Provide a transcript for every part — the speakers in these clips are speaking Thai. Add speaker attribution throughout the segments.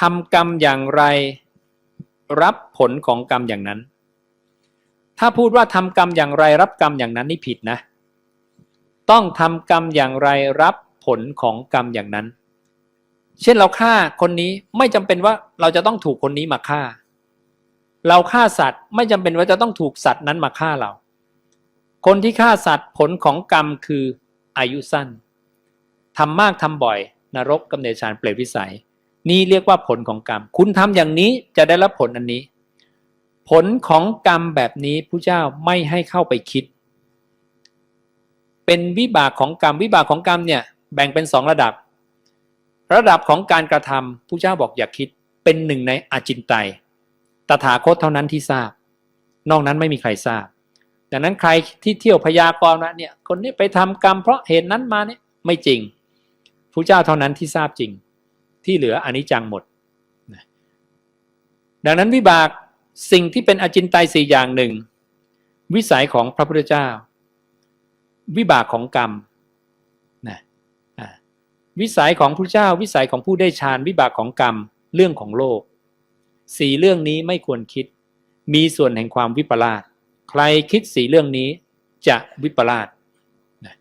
Speaker 1: ทำกรรมอย่างไร รับผลของกรรมอย่างนั้น ถ้าพูดว่าทำกรรมอย่างไร รับกรรมอย่างนั้นนี่ผิดนะ ต้องทำกรรมอย่างไรรับผลของกรรมอย่างนั้น เช่นเราฆ่าคนนี้ไม่จำเป็นว่าเราจะต้องถูกคนนี้มาฆ่า เราฆ่าสัตว์ไม่จำเป็นว่าจะต้องถูกสัตว์นั้นมาฆ่าเรา คนที่ฆ่าสัตว์ผลของกรรมคืออายุสั้นทำมากทำบ่อย นรกกำเนิดฌานเปรตวิสัย นี่เรียกว่าผลของกรรม คุณทำอย่างนี้จะได้รับผลอันนี้ ผลของกรรมแบบนี้ผู้เจ้าไม่ให้เข้าไปคิด เป็นวิบากของกรรมวิบากของกรรมเนี่ยแบ่งเป็นสองระดับ ระดับของการกระทำผู้เจ้าบอกอย่าคิด เป็นหนึ่งในอาจินไตยตถาคตเท่านั้นที่ทราบ นอกนั้นไม่มีใครทราบดังนั้นใครที่เที่ยวพยากรณ์ว่าเนี่ยคนนี้ไปทำกรรมเพราะเหตุนั้นมาเนี่ยไม่จริงผู้เจ้าเท่านั้นที่ทราบจริง ที่เหลืออนิจจังหมด ดังนั้นวิบากสิ่งที่เป็นอจินไตยสี่อย่างหนึ่ง วิสัยของพระพุทธเจ้า วิบากของกรรมนะวิสัยของพระเจ้า วิสัยของผู้ได้ฌานวิบากของกรรมเรื่องของโลกสี่เรื่องนี้ไม่ควรคิด มีส่วนแห่งความวิปลาสใครคิดสี่เรื่องนี้จะวิปลาสนะ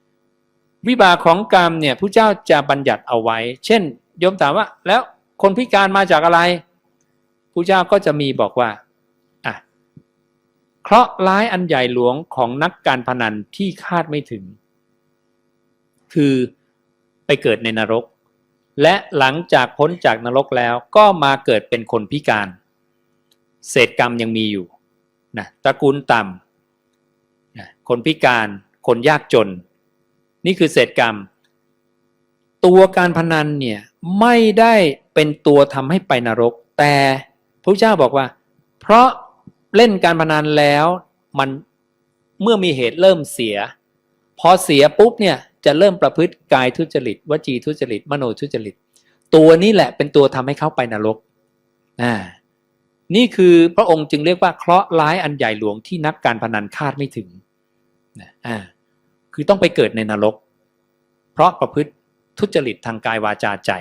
Speaker 1: วิบากของกรรมเนี่ยผู้เจ้าจะบัญญัติเอาไว้ เช่น โยมถามว่า แล้วคนพิการมาจากอะไรผู้เจ้าก็จะมีบอกว่าอะเคราะห์ร้ายอันใหญ่หลวงของนักการพนันที่คาดไม่ถึง คือไปเกิดในนรก และหลังจากพ้นจากนรกแล้วก็มาเกิดเป็นคนพิการ เศษกรรมยังมีอยู่นะตระกูลต่ำนะคนพิการ คนยากจน นี่คือเศษกรรม ตัวการพนันเนี่ยไม่ได้เป็นตัวทำให้ไปนรก แต่พระเจ้าบอกว่า เพราะเล่นการพนันแล้วมันเมื่อมีเหตุเริ่มเสีย พอเสียปุ๊บเนี่ยจะเริ่มประพฤติกายทุจริตวจีทุจริต มโนทุจริต ตัวนี้แหละเป็นตัวทำให้เข้าไปนรกอ่านี่คือพระองค์จึงเรียกว่าเคราะห์ร้ายอันใหญ่หลวงที่นักการพนันคาดไม่ถึงอ่าคือต้องไปเกิดในนรก เพราะประพฤติ ทุจริตทางกายวาจาใจ